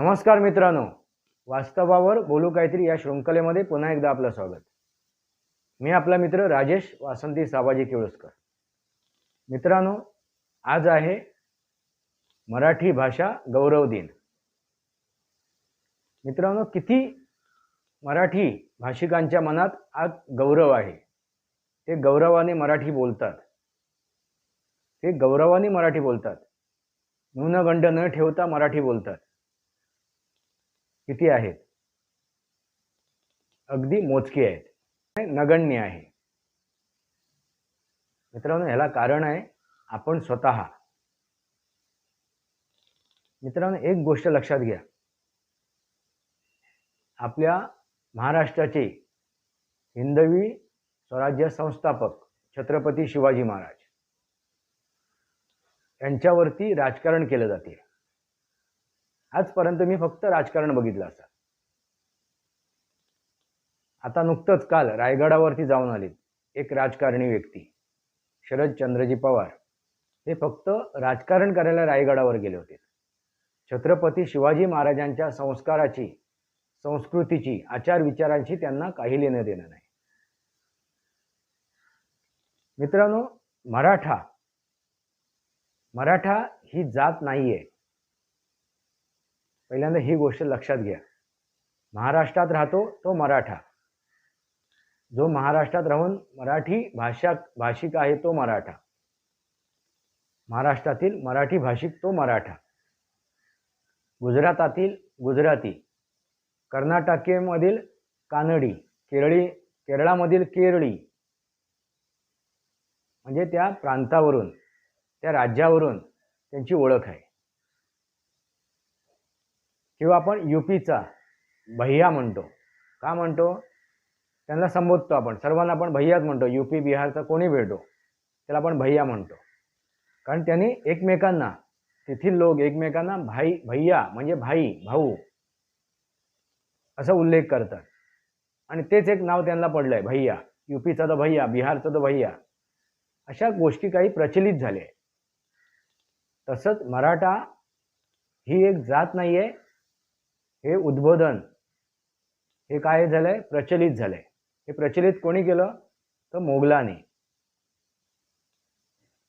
नमस्कार मित्रांनो. वास्तवावर बोलू काहीतरी या शृंखलेमध्ये पुन्हा एकदा आपलं स्वागत. मी आपला मित्र राजेश वासंती साबाजी केळुसकर. मित्रांनो आज आहे मराठी भाषा गौरव दिन. मित्रांनो किती मराठी भाषिकांच्या मनात आज गौरव आहे. ते गौरवाने मराठी बोलतात. ते गौरवाने मराठी बोलतात. न्यूनगंड न ठेवता मराठी बोलतात. किती आहेत? अगदी मोजके आहेत. नगण्य आहे. मित्रांनो ह्याला कारण आहे आपण स्वतः. मित्रांनो एक गोष्ट लक्षात घ्या. आपल्या महाराष्ट्राचे हिंदवी स्वराज्य संस्थापक छत्रपती शिवाजी महाराज यांच्यावरती राजकारण केलं जाते. आजपर्यंत मी फक्त राजकारण बघितलं असं. आता नुकतंच काल रायगडावरती जाऊन आले एक राजकारणी व्यक्ती शरद चंद्रजी पवार. हे फक्त राजकारण करायला रायगडावर गेले होते. छत्रपती शिवाजी महाराजांच्या संस्काराची संस्कृतीची आचार विचारांची त्यांना काही लेणं देणं नाही. मित्रांनो मराठा मराठा ही जात नाहीये. पहिल्यांदा ही गोष्ट लक्षात घ्या. महाराष्ट्रात राहतो तो मराठा. जो महाराष्ट्रात राहून मराठी भाषा भाषिक आहे तो मराठा. महाराष्ट्रातील मराठी भाषिक तो मराठा. गुजरातातील गुजराती कर्नाटकेमधील कानडी केरळी केरळामधील केरळी म्हणजे त्या प्रांतावरून त्या राज्यावरून त्यांची ओळख आहे. किंवा आपण युपीचा भैया म्हणतो. का म्हणतो? त्यांना संबोधतो आपण. सर्वांना आपण भैयाच म्हणतो. युपी बिहारचा कोणी भेटो? त्याला आपण भैया म्हणतो. कारण त्यांनी एकमेकांना तेथील लोक एकमेकांना भाई भैया म्हणजे भाई भाऊ असा उल्लेख करतात. आणि तेच एक नाव त्यांना पडलं आहे भैया. युपीचा तर भैया बिहारचा तर भैया. अशा गोष्टी काही प्रचलित झाल्या तसंच मराठा ही एक जात नाही आहे हे उद्बोधन हे काय झालंय? प्रचलित झालंय. हे प्रचलित कोणी केलं? तर मोगलाने.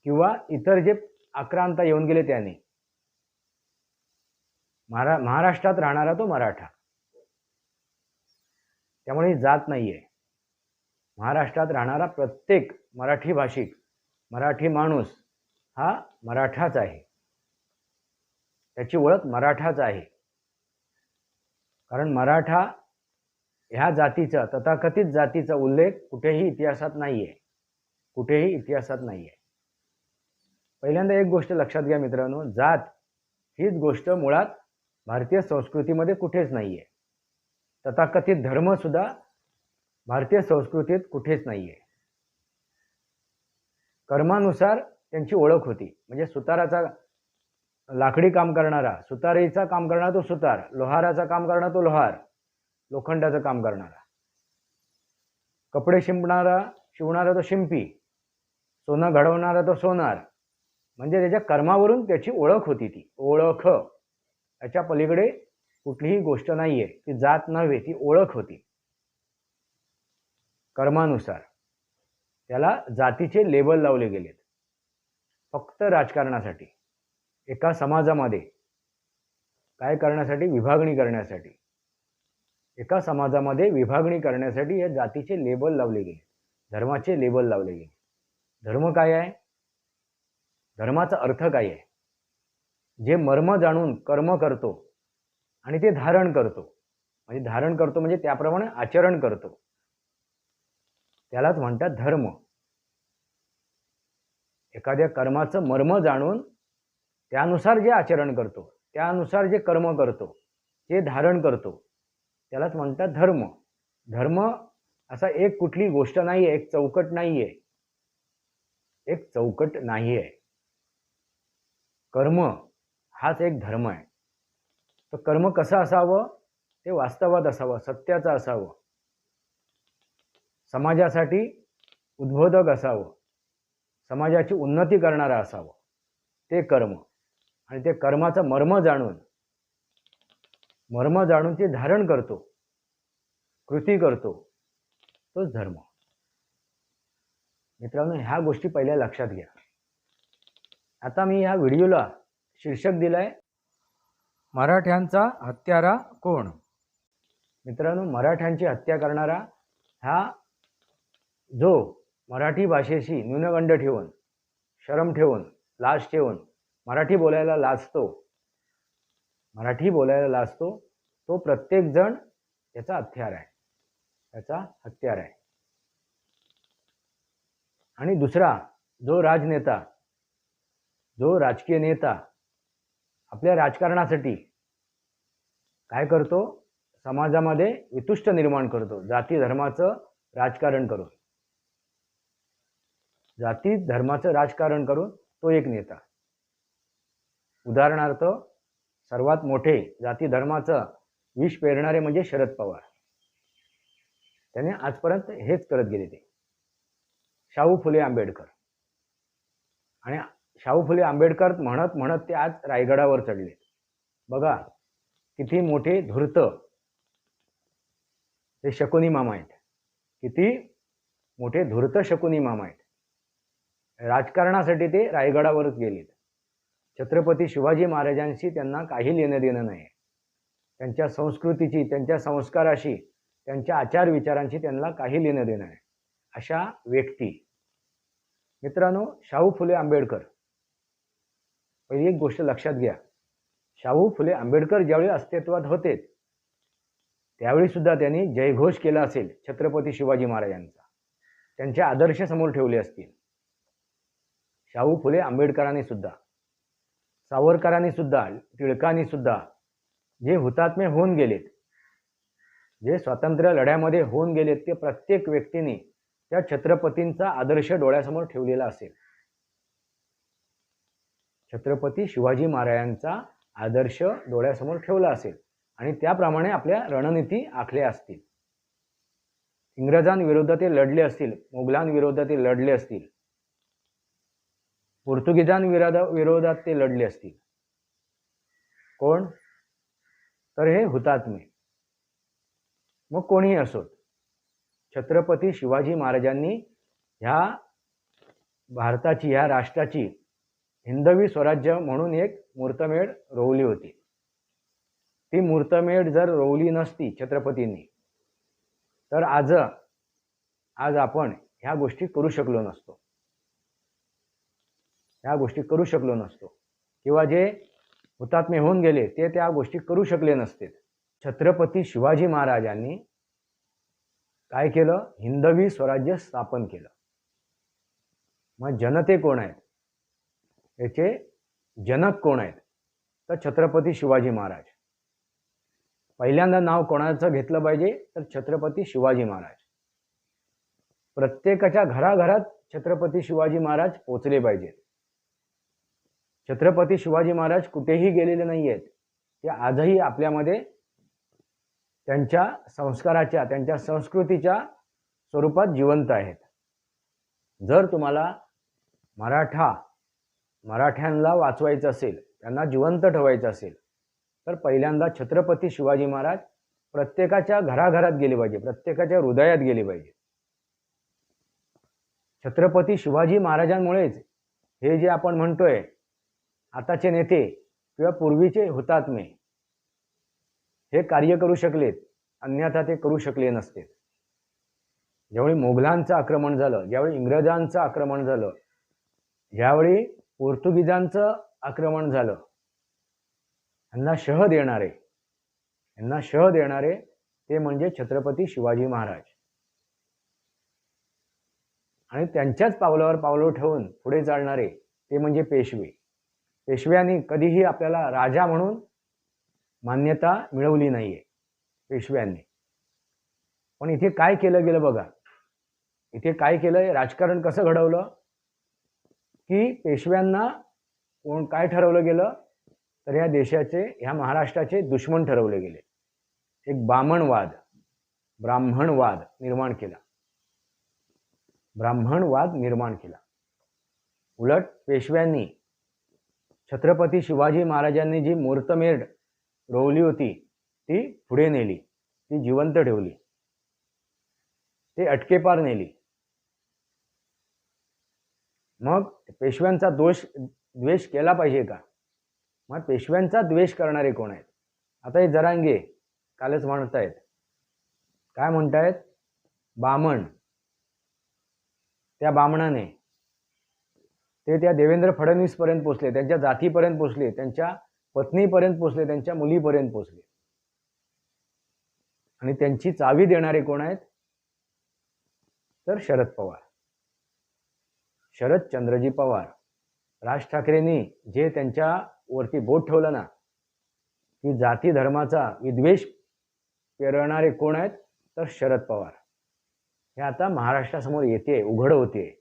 किंवा इतर जे आक्रांता येऊन गेले त्याने. महारा महाराष्ट्रात राहणारा तो मराठा. त्यामुळे ही जात नाहीये. महाराष्ट्रात राहणारा प्रत्येक मराठी भाषिक मराठी माणूस हा मराठाच आहे. त्याची ओळख मराठाच आहे. कारण मराठा ह्या जातीचा तथाकथित जातीचा उल्लेख कुठेही इतिहासात नाही आहे कुठेही इतिहासात नाही आहे पहिल्यांदा एक गोष्ट लक्षात घ्या मित्रांनो जात हीच गोष्ट मुळात भारतीय संस्कृतीमध्ये कुठेच नाही आहे तथाकथित धर्मसुद्धा भारतीय संस्कृतीत कुठेच नाही आहे कर्मानुसार त्यांची ओळख होती. म्हणजे सुताराचा लाकडी काम करणारा सुतारीचा काम करणारा तो सुतार लोहाराचा काम करणारा तो लोहार लोखंडाचं काम करणारा. कपडे शिंपणारा शिवणारा तो शिंपी सोनं घडवणारा तो सोनार. म्हणजे त्याच्या कर्मावरून त्याची ओळख होती ती. ओळख. याच्या पलीकडे कुठलीही गोष्ट नाहीये. ती जात नव्हे ती ओळख होती. कर्मानुसार. त्याला जातीचे लेबल लावले गेलेत. फक्त राजकारणासाठी. एका समाजामध्ये. काय करण्यासाठी? विभागणी करण्यासाठी. एका समाजामध्ये विभागणी करण्यासाठी या जातीचे लेबल लावले गेले. धर्माचे लेबल लावले गेले. धर्म काय आहे? धर्माचा अर्थ काय आहे? जे मर्म जाणून कर्म करतो आणि ते धारण करतो. म्हणजे धारण करतो म्हणजे त्याप्रमाणे आचरण करतो. त्यालाच म्हणतात धर्म. एखाद्या कर्माचं मर्म जाणून त्यानुसार जे आचरण करतो त्यानुसार जे कर्म करतो जे धारण करतो त्यालाच म्हणतात धर्म. धर्म असा एक कुठली गोष्ट नाही आहे एक चौकट नाही आहे एक चौकट नाही आहे कर्म हाच एक धर्म आहे. तर कर्म कसं असावं? ते वास्तवात असावं सत्याचं असावं. समाजासाठी उद्बोधक असावं. समाजाची उन्नती करणारं असावं. ते कर्म. आणि ते कर्माचं मर्म जाणून मर्म जाणून ते धारण करतो कृती करतो तोच धर्म. मित्रांनो ह्या गोष्टी पहिल्या लक्षात घ्या. आता मी ह्या व्हिडिओला शीर्षक दिलंय मराठ्यांचा हत्यारा कोण? मित्रांनो मराठ्यांची हत्या करणारा हा जो मराठी भाषेशी न्यूनगंड ठेवून शरम ठेवून लाज ठेवून मराठी बोलायला लाजतो. मराठी बोलायला लाजतो. तो प्रत्येकजण त्याचा हत्यार आहे. त्याचा हत्यार आहे. आणि दुसरा जो राजनेता जो राजकीय नेता आपल्या राजकारणासाठी काय करतो? समाजामध्ये वितुष्ट निर्माण करतो. जाती धर्माचं राजकारण करून. जाती धर्माचं राजकारण करून तो एक नेता. उदाहरणार्थ सर्वात मोठे जाती धर्माचं विष पेरणारे म्हणजे शरद पवार. त्याने आजपर्यंत हेच करत गेले ते. शाहू फुले आंबेडकर. आणि शाहू फुले आंबेडकर म्हणत म्हणत ते आज रायगडावर चढले. बघा किती मोठे धूर्त. ते शकुनी मामा आहेत. किती मोठे धूर्त शकुनी मामा आहेत. राजकारणासाठी ते रायगडावरच गेलेत. छत्रपती शिवाजी महाराजांशी त्यांना काही लेणं देणं नाही. त्यांच्या संस्कृतीची त्यांच्या संस्काराशी त्यांच्या आचार विचारांशी त्यांना काही लेणं देणं आहे अशा व्यक्ती. मित्रांनो शाहू फुले आंबेडकर. पहिली एक गोष्ट लक्षात घ्या. शाहू फुले आंबेडकर ज्यावेळी अस्तित्वात होते त्यावेळी सुद्धा त्यांनी जयघोष केला असेल छत्रपती शिवाजी महाराजांचा. त्यांचे आदर्श समोर ठेवले असतील. शाहू फुले आंबेडकरांनी सुद्धा. सावरकरांनी सुद्धा टिळकांनी सुद्धा जे हुतात्मे होऊन गेलेत जे स्वातंत्र्य लढ्यामध्ये होऊन गेलेत ते प्रत्येक व्यक्तीने त्या छत्रपतींचा आदर्श डोळ्यासमोर ठेवलेला असेल. छत्रपती शिवाजी महाराजांचा आदर्श डोळ्यासमोर ठेवला असेल आणि त्याप्रमाणे आपल्या रणनीती आखल्या असतील. इंग्रजांविरोधात ते लढले असतील मोगलांविरोधात ते लढले असतील. पोर्तुगीजांविरोधा विरोधात ते लढले असतील. कोण? तर हे हुतात्मे. मग कोणीही असोत. छत्रपती शिवाजी महाराजांनी ह्या भारताची ह्या राष्ट्राची हिंदवी स्वराज्य म्हणून एक मूर्तमेढ रोवली होती. ती मूर्तमेढ जर रोवली नसती छत्रपतींनी तर आज आज आपण ह्या गोष्टी करू शकलो नसतो. ह्या गोष्टी करू शकलो नसतो. किंवा जे हुतात्मे होऊन गेले ते त्या गोष्टी करू शकले नसते छत्रपती शिवाजी महाराजांनी काय केलं? हिंदवी स्वराज्य स्थापन केलं. मग जनते कोण आहेत? याचे जनक कोण आहेत? तर छत्रपती शिवाजी महाराज. पहिल्यांदा नाव कोणाचं घेतलं पाहिजे? तर छत्रपती शिवाजी महाराज. प्रत्येकाच्या घराघरात छत्रपती शिवाजी महाराज पोचले पाहिजेत. छत्रपती शिवाजी महाराज कुठेही गेलेले नाही आहेत ते आजही आपल्यामध्ये त्यांच्या संस्काराच्या त्यांच्या संस्कृतीच्या स्वरूपात जिवंत आहेत. जर तुम्हाला मराठा मराठ्यांना वाचवायचं असेल त्यांना जिवंत ठेवायचं असेल तर पहिल्यांदा छत्रपती शिवाजी महाराज प्रत्येकाच्या घराघरात गेले पाहिजे प्रत्येकाच्या हृदयात गेले पाहिजे. छत्रपती शिवाजी महाराजांमुळेच हे जे आपण म्हणतोय आताचे नेते किंवा पूर्वीचे हुतात्मे हे कार्य करू शकलेत अन्यथा ते करू शकले नसते. ज्यावेळी मोगलांचं आक्रमण झालं ज्यावेळी इंग्रजांचं आक्रमण झालं ज्यावेळी पोर्तुगीजांचं आक्रमण झालं यांना शह देणारे यांना शह देणारे ते म्हणजे छत्रपती शिवाजी महाराज. आणि त्यांच्याच पावलावर पावलं ठेवून पुढे चालणारे ते म्हणजे पेशवे. पेशव्यांनी कधीही आपल्याला राजा म्हणून मान्यता मिळवली नाही आहे पेशव्यांनी. पण इथे काय केलं गेलं बघा. इथे काय केलं राजकारण कसं घडवलं? की पेशव्यांना कोण काय ठरवलं गेलं? तर या देशाचे ह्या महाराष्ट्राचे दुश्मन ठरवले गेले. एक बामणवाद ब्राह्मणवाद निर्माण केला. ब्राह्मणवाद निर्माण केला. उलट पेशव्यांनी छत्रपती शिवाजी महाराजांनी जी मूर्तमेढ रोवली होती ती पुढे नेली ती जिवंत ठेवली ते अटकेपार नेली. मग पेशव्यांचा दोष द्वेष केला पाहिजे का? मग पेशव्यांचा द्वेष करणारे कोण आहेत? आता हे जरांगे कालच म्हणतायत. काय म्हणतायत? बामण. त्या बामणाने ते त्या देवेंद्र फडणवीसपर्यंत पोचले त्यांच्या जातीपर्यंत पोचले त्यांच्या पत्नीपर्यंत पोचले त्यांच्या मुलीपर्यंत पोचले. आणि त्यांची चावी देणारे कोण आहेत? तर शरद पवार. शरद चंद्रजी पवार. राज ठाकरेंनी जे त्यांच्या वरती बोट ठेवलं ना की जाती धर्माचा विद्वेष पेरणारे कोण आहेत? तर शरद पवार. हे आता महाराष्ट्रासमोर येते उघड होते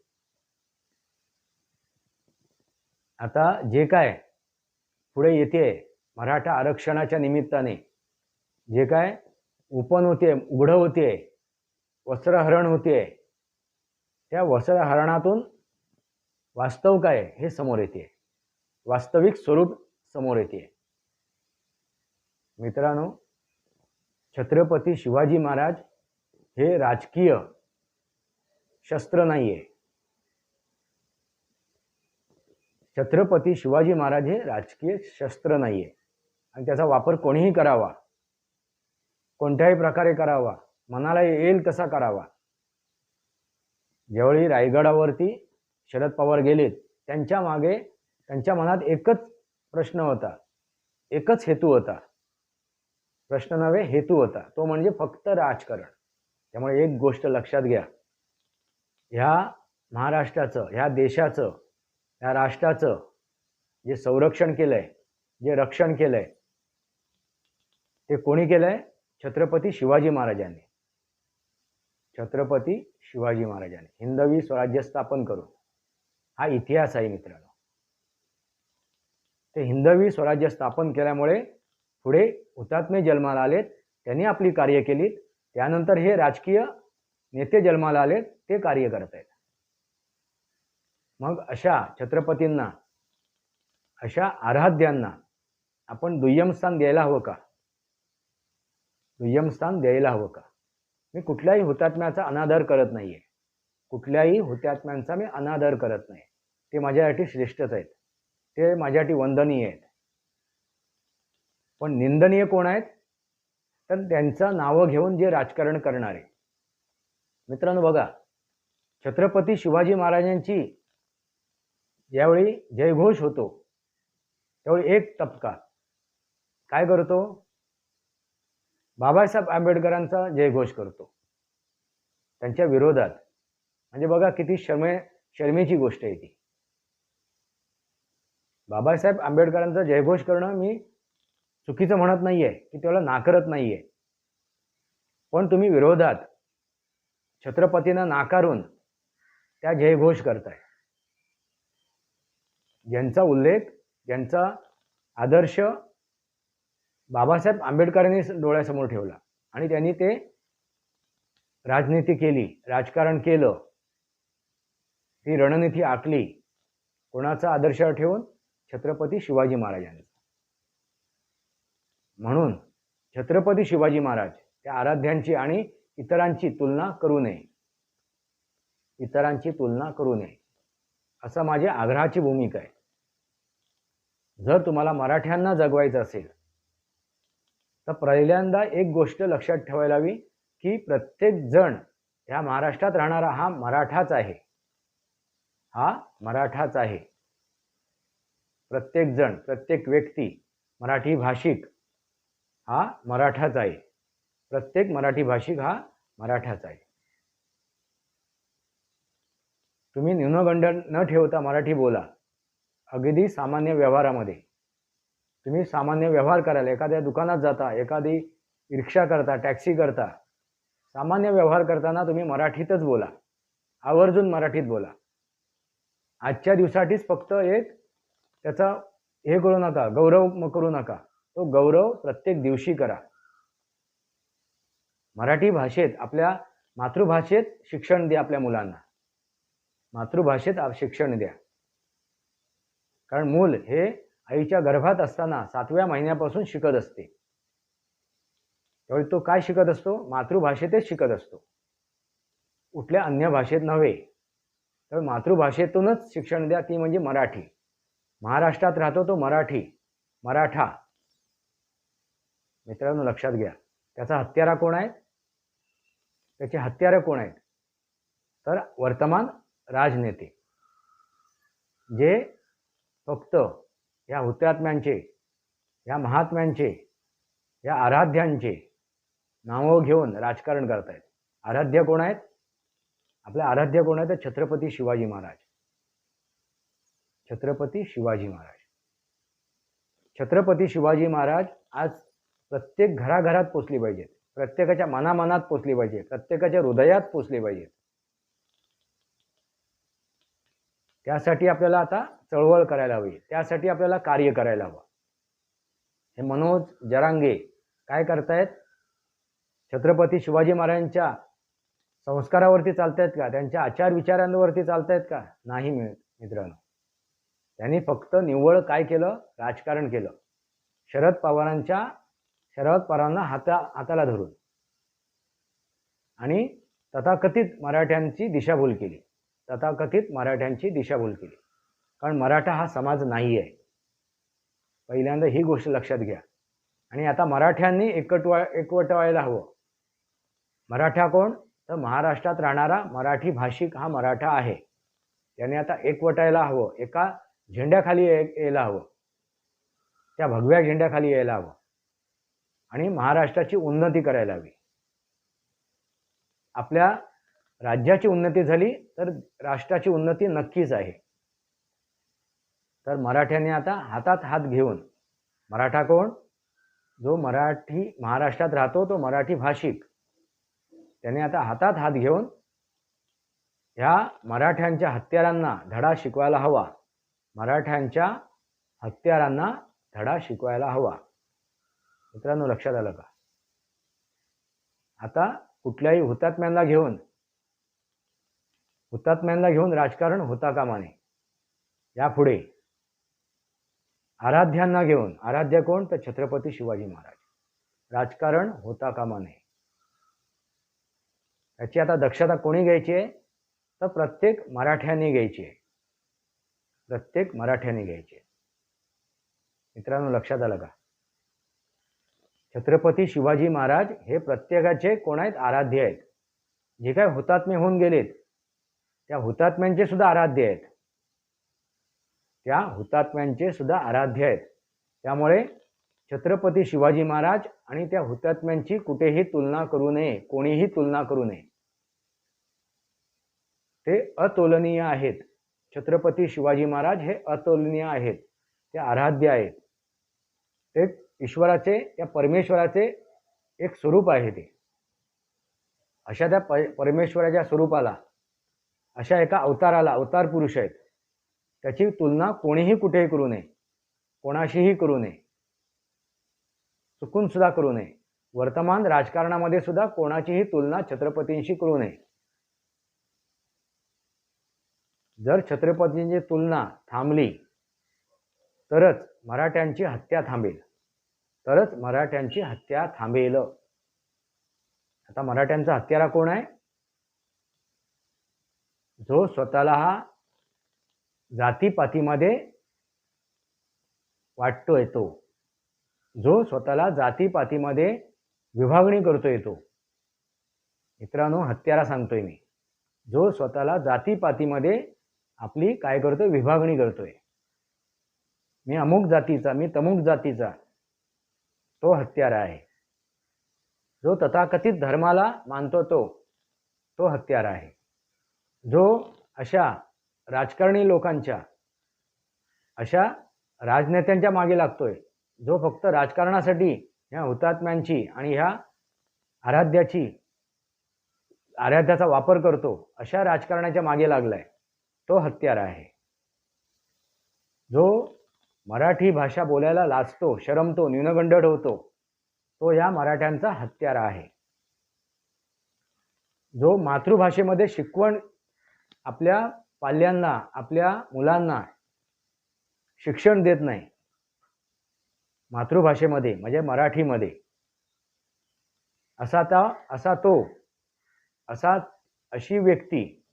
आता जे काय पुढे येते मराठा आरक्षणाच्या निमित्ताने जे काय उपन होते उघडं होते वस्त्रहरण होते त्या वस्त्रहरणातून वास्तव काय हे समोर येते. वास्तविक स्वरूप समोर येते. मित्रांनो छत्रपती शिवाजी महाराज हे राजकीय शस्त्र नाही आहे छत्रपती शिवाजी महाराज हे राजकीय शस्त्र नाही आहे आणि त्याचा वापर कोणीही करावा. कोणत्याही प्रकारे करावा. मनाला येईल तसा करावा. ज्यावेळी रायगडावरती शरद पवार गेलेत त्यांच्या मागे त्यांच्या मनात एकच प्रश्न होता. एकच हेतू होता. प्रश्न नव्हे हेतू होता. तो म्हणजे फक्त राजकारण. त्यामुळे एक गोष्ट लक्षात घ्या. ह्या महाराष्ट्राचं ह्या देशाचं ह्या राष्ट्राचं जे संरक्षण केलंय जे रक्षण केलंय ते कोणी केलंय? छत्रपती शिवाजी महाराजांनी. छत्रपती शिवाजी महाराजांनी. हिंदवी स्वराज्य स्थापन करून. हा इतिहास आहे मित्रांनो. ते हिंदवी स्वराज्य स्थापन केल्यामुळे पुढे हुतात्मे जन्माला आलेत त्यांनी आपली कार्य केली त्यानंतर हे राजकीय नेते जन्माला आलेत ते कार्य करत आहेत मग अशा छत्रपतींना अशा आराध्यांना आपण दुय्यम स्थान द्यायला हवं का? दुय्यम स्थान द्यायला हवं का? मी कुठल्याही हुतात्म्याचा अनादर करत नाहीये. कुठल्याही हुतात्म्यांचा मी अनादर करत नाही. ते माझ्यासाठी श्रेष्ठच आहेत. ते माझ्यासाठी वंदनीय आहेत. पण निंदनीय कोण आहेत? तर त्यांचं नावं घेऊन जे राजकारण करणारे. मित्रांनो बघा छत्रपती शिवाजी महाराजांची ज्यावेळी जयघोष होतो त्यावेळी एक तबका. काय करतो? बाबासाहेब आंबेडकरांचा जयघोष करतो. त्यांच्या विरोधात. म्हणजे बघा किती शर्मे शर्मेची गोष्ट आहे ती. बाबासाहेब आंबेडकरांचा जयघोष करणं मी चुकीचं म्हणत नाहीये की त्याला नाकारत नाहीये. पण तुम्ही विरोधात छत्रपतींना नाकारून त्या जयघोष करताय. ज्यांचा उल्लेख ज्यांचा आदर्श बाबासाहेब आंबेडकरांनी डोळ्यासमोर ठेवला. आणि त्यांनी ते राजनीती केली राजकारण केलं. ती रणनीती आखली. कोणाचा आदर्श ठेवून? छत्रपती शिवाजी महाराजांचा. म्हणून छत्रपती शिवाजी महाराज त्या आराध्यांची आणि इतरांची तुलना करू नये. इतरांची तुलना करू नये. असं माझ्या आग्रहाची भूमिका आहे. जर तुम्हाला मराठ्यांना जगवायचं असेल तर पहिल्यांदा एक गोष्ट लक्षात ठेवायला हवी की प्रत्येक जण ह्या महाराष्ट्रात राहणारा हा मराठाच आहे. हा मराठाच आहे. प्रत्येक जण प्रत्येक व्यक्ती मराठी भाषिक हा मराठाच आहे. प्रत्येक मराठी भाषिक हा मराठाच आहे. तुम्ही न्यूनगंड न ठेवता मराठी बोला. अगदी सामान्य व्यवहारामध्ये. तुम्ही सामान्य व्यवहार कराल एखाद्या दुकानात जाता एखादी रिक्षा करता टॅक्सी करता सामान्य व्यवहार करताना तुम्ही मराठीतच बोला. आवर्जून मराठीत बोला. आजच्या दिवसासाठीच फक्त एक त्याचा हे करू नका गौरव करू नका. तो गौरव प्रत्येक दिवशी करा. मराठी भाषेत आपल्या मातृभाषेत शिक्षण द्या आपल्या मुलांना. मातृभाषेत शिक्षण द्या. कारण मूल हे आईच्या गर्भात असताना सातव्या महिन्यापासून शिकत असते. त्यावेळी तो काय शिकत असतो? मातृभाषेतच शिकत असतो. कुठल्या अन्य भाषेत नव्हे. तर मातृभाषेतूनच शिक्षण द्या ती म्हणजे मराठी. महाराष्ट्रात राहतो तो मराठी मराठा. मित्रांनो लक्षात घ्या. त्याचा हत्यारा कोण आहे त्याचे हत्यारं कोण आहेत? तर वर्तमान राजनेते. जे फक्त या हुतात्म्यांचे या महात्म्यांचे या आराध्यांचे नावं घेऊन राजकारण करतायत. आराध्य कोण आहेत? आपले आराध्य कोण आहेत? छत्रपती शिवाजी महाराज. छत्रपती शिवाजी महाराज. छत्रपती शिवाजी महाराज आज प्रत्येक घराघरात पोचली पाहिजेत. प्रत्येकाच्या मनामनात पोचली पाहिजे प्रत्येकाच्या हृदयात पोचली पाहिजेत. त्यासाठी आपल्याला आता चळवळ करायला हवी. त्यासाठी आपल्याला कार्य करायला हवं. हे मनोज जरांगे काय करतायत? छत्रपती शिवाजी महाराजांच्या संस्कारावरती चालतायत का? त्यांच्या आचार विचारांवरती चालतायत का? नाही मित्रांनो. त्यांनी फक्त निव्वळ काय केलं? राजकारण केलं. शरद पवारांच्या शरद पवारांना हाता हाताला धरून. आणि तथाकथित मराठ्यांची दिशाभूल केली. तथाकथित मराठ्यांची दिशाभूल केली. कारण मराठा हा समाज नाही आहे पहिल्यांदा ही गोष्ट लक्षात घ्या. आणि आता मराठ्यांनी एकटवा एकवटवायला हवं. मराठा कोण? तर महाराष्ट्रात राहणारा मराठी भाषिक हा मराठा आहे. त्याने आता एकवटायला हवं. एका झेंड्याखाली यायला हवं. त्या भगव्या झेंड्याखाली यायला हवं. आणि महाराष्ट्राची उन्नती करायला हवी. आपल्या राज्याची उन्नती झाली तर राष्ट्राची उन्नती नक्कीच आहे. तर मराठ्यांनी आता हातात हात घेऊन मराठा कोण? जो मराठी महाराष्ट्रात राहतो तो मराठी भाषिक. त्याने आता हातात हात घेऊन ह्या मराठ्यांच्या हत्यारांना धडा शिकवायला हवा. मराठ्यांच्या हत्यारांना धडा शिकवायला हवा. मित्रांनो लक्षात आलं का? आता कुठल्याही हुतात्म्यांना घेऊन हुतात्म्यांना घेऊन राजकारण होता कामा नये यापुढे आराध्यांना घेऊन आराध्य कोण? तर छत्रपती शिवाजी महाराज. राजकारण होता कामा नये याची आता दक्षता कोणी घ्यायची आहे? तर प्रत्येक मराठ्यांनी घ्यायची आहे. प्रत्येक मराठ्यांनी घ्यायची आहे. मित्रांनो लक्षात आलं का? छत्रपती शिवाजी महाराज हे प्रत्येकाचे कोण आहेत? आराध्य आहेत. जे काय हुतात्मे होऊन गेलेत त्या हुतात्म्यांचे सुद्धा आराध्य आहेत. त्या हुतात्म्यांचे सुद्धा आराध्य आहेत. त्यामुळे छत्रपती शिवाजी महाराज आणि त्या हुतात्म्यांची कुठेही तुलना करू नये कोणीही तुलना करू नये. ते अतुलनीय आहेत. छत्रपती शिवाजी महाराज हे अतुलनीय आहेत. ते आराध्य आहेत. ते ईश्वराचे त्या परमेश्वराचे एक स्वरूप आहे ते. अशा त्या प परमेश्वराच्या स्वरूपाला अशा एका अवताराला अवतार पुरुष आहेत. त्याची तुलना कोणीही कुठेही करू नये. कोणाशीही करू नये. चुकून सुद्धा करू नये. वर्तमान राजकारणामध्ये सुद्धा कोणाचीही तुलना छत्रपतींशी करू नये. जर छत्रपतींची तुलना थांबली तरच मराठ्यांची हत्या थांबेल. तरच मराठ्यांची हत्या थांबेल. आता मराठ्यांचा हत्यारा कोण आहे? जो स्वतःला हा जातीपातीमध्ये वाटतोय तो. जो स्वतःला जातीपातीमध्ये विभागणी करतोय तो. मित्रांनो हत्यारा सांगतोय मी. जो स्वतःला जातीपातीमध्ये आपली काय करतोय? विभागणी करतोय. मी अमुक जातीचा मी तमुक जातीचा तो हत्यारा आहे. जो तथाकथित धर्माला मानतो तो तो हत्यारा आहे. जो अशा राजकारणी लोकांच्या अशा राजनेत्यांच्या मागे लागतोय जो फक्त राजकारणासाठी ह्या हुतात्म्यांची आणि ह्या आराध्याची आराध्याचा वापर करतो अशा राजकारणाच्या मागे लागलाय तो हत्यारा आहे. जो मराठी भाषा बोलायला लाजतो शरमतो न्यूनगंड होतो तो या मराठ्यांचा हत्यारा आहे. जो मातृभाषेमध्ये शिकवण आपल्या पाल्यांना आपल्या मुलांना शिक्षण देत नाही. मातृभाषेमध्ये म्हणजे मराठीमध्ये. असा त्या असा तो असा अशी व्यक्ती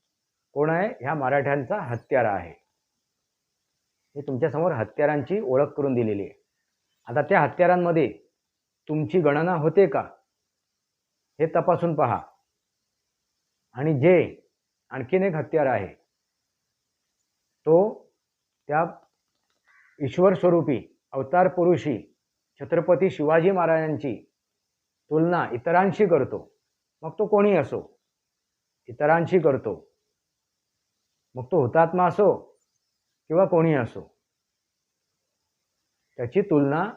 कोण आहे? ह्या मराठ्यांचा हत्यारा आहे. हे तुमच्यासमोर हत्यारांची ओळख करून दिलेली आहे. आता त्या हत्यारांमध्ये तुमची गणना होते का? हे तपासून पहा. आणि जे आणखीन एक हत्यार आहे. तो त्या ईश्वर स्वरूपी अवतार पुरुषी छत्रपती शिवाजी महाराजांची तुलना इतरांशी करतो. मग तो कोणी असो? इतरांशी करतो. मग तो हुतात्मा असो किंवा कोणी असो? त्याची तुलना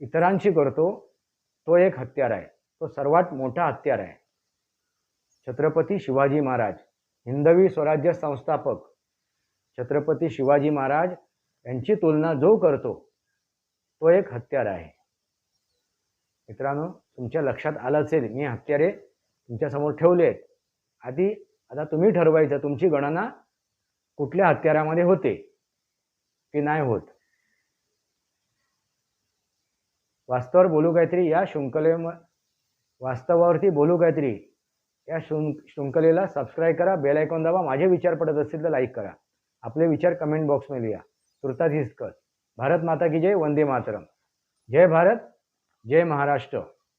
इतरांशी करतो. तो एक हत्यार आहे. तो सर्वात मोठा हत्यार आहे. छत्रपती शिवाजी महाराज. हिंदवी स्वराज्य संस्थापक छत्रपती शिवाजी महाराज यांची तुलना जो करतो तो एक हत्यार आहे. मित्रांनो तुमच्या लक्षात आलं असेल मी हत्यारे तुमच्यासमोर ठेवले आहेत. आधी आता तुम्ही ठरवायचं तुमची गणना कुठल्या हत्यारामध्ये होते की नाही होत. वास्तवावर बोलू काहीतरी या शृंखले वास्तवावरती बोलू काहीतरी. या शृं शृंखलेला सबस्क्राईब करा बेल आयकॉन दाबा माझे विचार पडत असतील तर लाईक करा. आपले विचार कमेंट बॉक्समध्ये लिहा. तुर्तास हिसकत भारत माता की जय वंदे मातरम. जय भारत जय महाराष्ट्र.